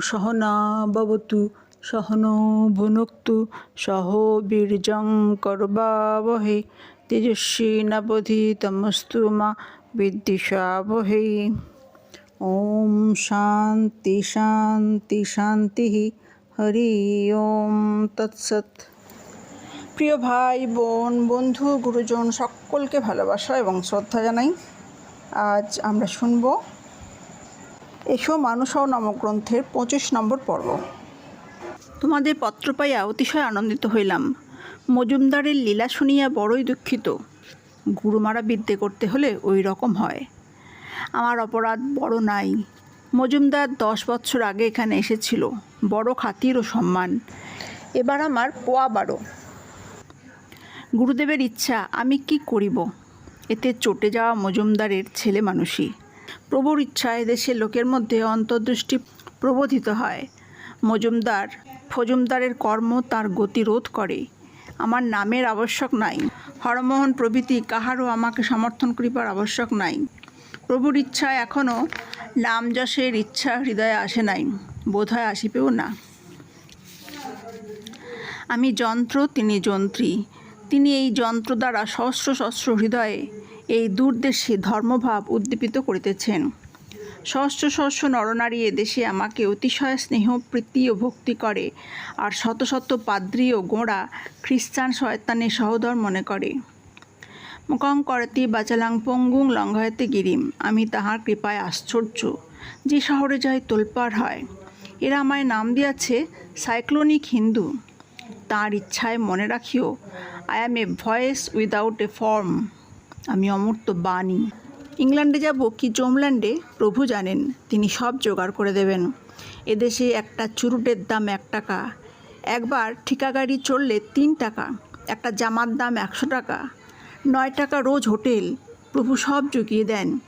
সহনা ভবতু সহনো ভুনক্তু, সহ বীর্যং করবাবহে, তেজস্বী নবধিতমস্তু মা বিদ্বিষাবহে। ওম শান্তি শান্তি শান্তি। হরি ওম তৎসৎ। প্রিয় ভাই, বোন, বন্ধু, গুরুজন সকলকে ভালোবাসা এবং শ্রদ্ধা জানাই। আজ আমরা শুনব এসো মানুষও নামক গ্রন্থের পঁচিশ নম্বর পর্ব। তোমাদের পত্র পাইয়া অতিশয় আনন্দিত হইলাম। মজুমদারের লীলা শুনিয়া বড়ই দুঃখিত। গুরুমারা বিদ্যে করতে হলে ওই রকম হয়। আমার অপরাধ বড় নাই। মজুমদার দশ বছর আগে এখানে এসেছিল। বড় খাতির ও সম্মান। এবার আমার পোয়া বারো। গুরুদেবের ইচ্ছা, আমি কি করিব? এতে চটে যাওয়া মজুমদারের ছেলে মানুষই। প্রভুর ইচ্ছায় দেশের লোকের মধ্যে অন্তর্দৃষ্টি প্রবোধিত হয়। মজুমদার, ফজুমদারের কর্ম তার গতিরোধ করে। আমার নামের আবশ্যক নাই। হরমোহন প্রভৃতি কাহারও আমাকে সমর্থন করিবার আবশ্যক নাই। প্রভুর ইচ্ছা এখনও নাম যশের ইচ্ছা হৃদয়ে আসে নাই বোধ হয় আসিবেও না। আমি যন্ত্র, তিনি যন্ত্রী। তিনি এই যন্ত্র দ্বারা সহস্র সহস্র হৃদয়ে এই দূরদেশে ধর্মভাব উদ্দীপিত করিতেছেন। সহস্র সহস্র নরনারী এদেশে আমাকে অতিশয় স্নেহ, প্রীতি ও ভক্তি করে আর শত শত পাদ্রী ও গোঁড়া খ্রিস্টান শয়তানের সহোদর মনে করে। মুখং করতি বাচালাং পঙ্গুং লঙ্ঘায়তে গিরিম, আমি তাহার কৃপায় আশ্চর্য, যে শহরে যাই তোলপাড় হয়। এরা আমায় নাম দিয়াছে সাইক্লোনিক হিন্দু। তাঁর ইচ্ছায় মনে রাখিও I am a voice without a form আমি অমূর্ত বাণী। ইংল্যান্ডে যাব কি জোমল্যান্ডে? প্রভু জানেন, তিনি সব জোগাড় করে দেবেন। এদেশে একটা চুরুটের দাম এক টাকা। একবার ঠিকা গাড়ি চললে তিন টাকা, একটা জামার দাম একশো টাকা। নয় টাকা রোজ হোটেল, প্রভু সব জুগিয়ে দেন।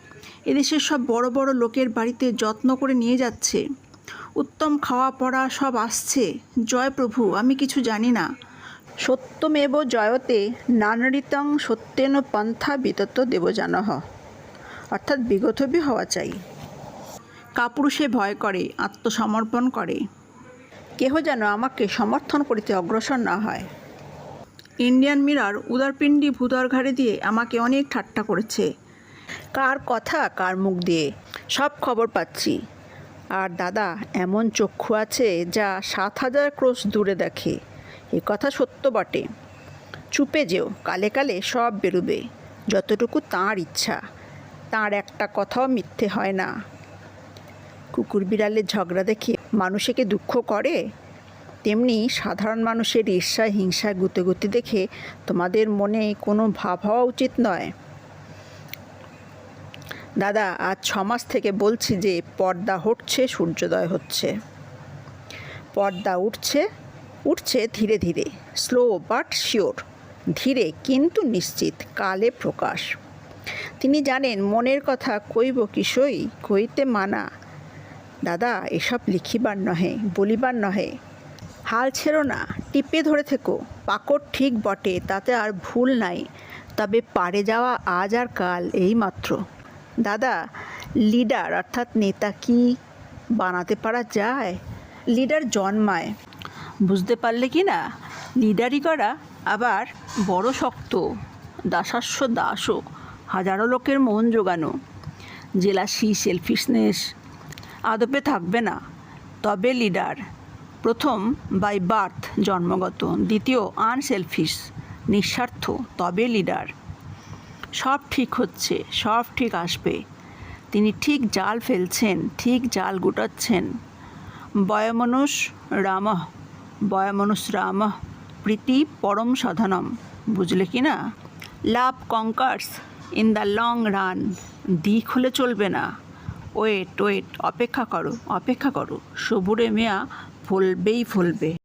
এদেশের সব বড় বড় লোকের বাড়িতে যত্ন করে নিয়ে যাচ্ছে। উত্তম খাওয়া পড়া সব আসছে। জয় প্রভু, আমি কিছু জানি না। সত্যমেব জয়তে নানরিতং সত্যেন পন্থা বিতত দেবজানহ। অর্থাৎ বিগতবী হওয়া চাই। কাপুরুষে ভয় করে, আত্মসমর্পণ করে। কেহ যেন আমাকে সমর্থন করিতে অগ্রসর না হয়। ইন্ডিয়ান মিরার উদারপিণ্ডি ভূদর ঘাড়ে দিয়ে আমাকে অনেক ঠাট্টা করেছে। কার কথা, কার মুখ দিয়ে, সব খবর পাচ্ছি। আর দাদা, এমন চক্ষু আছে যা সাত হাজার ক্রোশ দূরে দেখে। এ কথা সত্য বটে। চুপে যেও, কালে কালে সব বেরুবে। যতটুকু তাঁর ইচ্ছা, তাঁর একটা কথাও মিথ্যে হয় না। কুকুর বিড়ালের ঝগড়া দেখে মানুষেকে দুঃখ করে? তেমনি সাধারণ মানুষের ঈর্ষা, হিংসা গুতে গুতে দেখে তোমাদের মনে কোনো ভাব হওয়া উচিত নয়। দাদা, আজ ছমাস থেকে বলছি যে পর্দা হটছে, সূর্যোদয় হচ্ছে। পর্দা উঠছে উঠছে ধীরে ধীরে স্লো বাট শিওর ধীরে কিন্তু নিশ্চিত, কালে প্রকাশ। তিনি জানেন, মনের কথা কইব কিসই, কইতে মানা। দাদা, এসব লিখিবার নহে, বলিবার নহে। হাল ছেড়ো না, টিপে ধরে থেকো। পাকড় ঠিক বটে, তাতে আর ভুল নাই। তবে পারে যাওয়া আজ আর কাল এই মাত্র দাদা, লিডার অর্থাৎ নেতা কি বানাতে পারা যায়? লিডার জন্মায়। বুঝতে পারলে কি না? লিডারি করা আবার বড় শক্ত দাসাস্য দাসও, হাজারো লোকের মন জোগানো। জেলাসি সেলফিশনেস আদপে থাকবে না। তবে লিডার, প্রথম বাই বার্থ জন্মগত, দ্বিতীয় আনসেলফিশ নিঃস্বার্থ, তবে লিডার। সব ঠিক হচ্ছে, সব ঠিক আসবে। তিনি ঠিক জাল ফেলছেন, ঠিক জাল গুটাচ্ছেন। বয়মনুষ রাম বয়মনুষ রাম প্রীতি পরম সাধনম। বুঝলে কি না? Love conquers in the long run. দিক হলে চলবে না। ওয়েট ওয়েট, অপেক্ষা করো অপেক্ষা করো। সবুরে মেয়া ফলবেই ফলবে।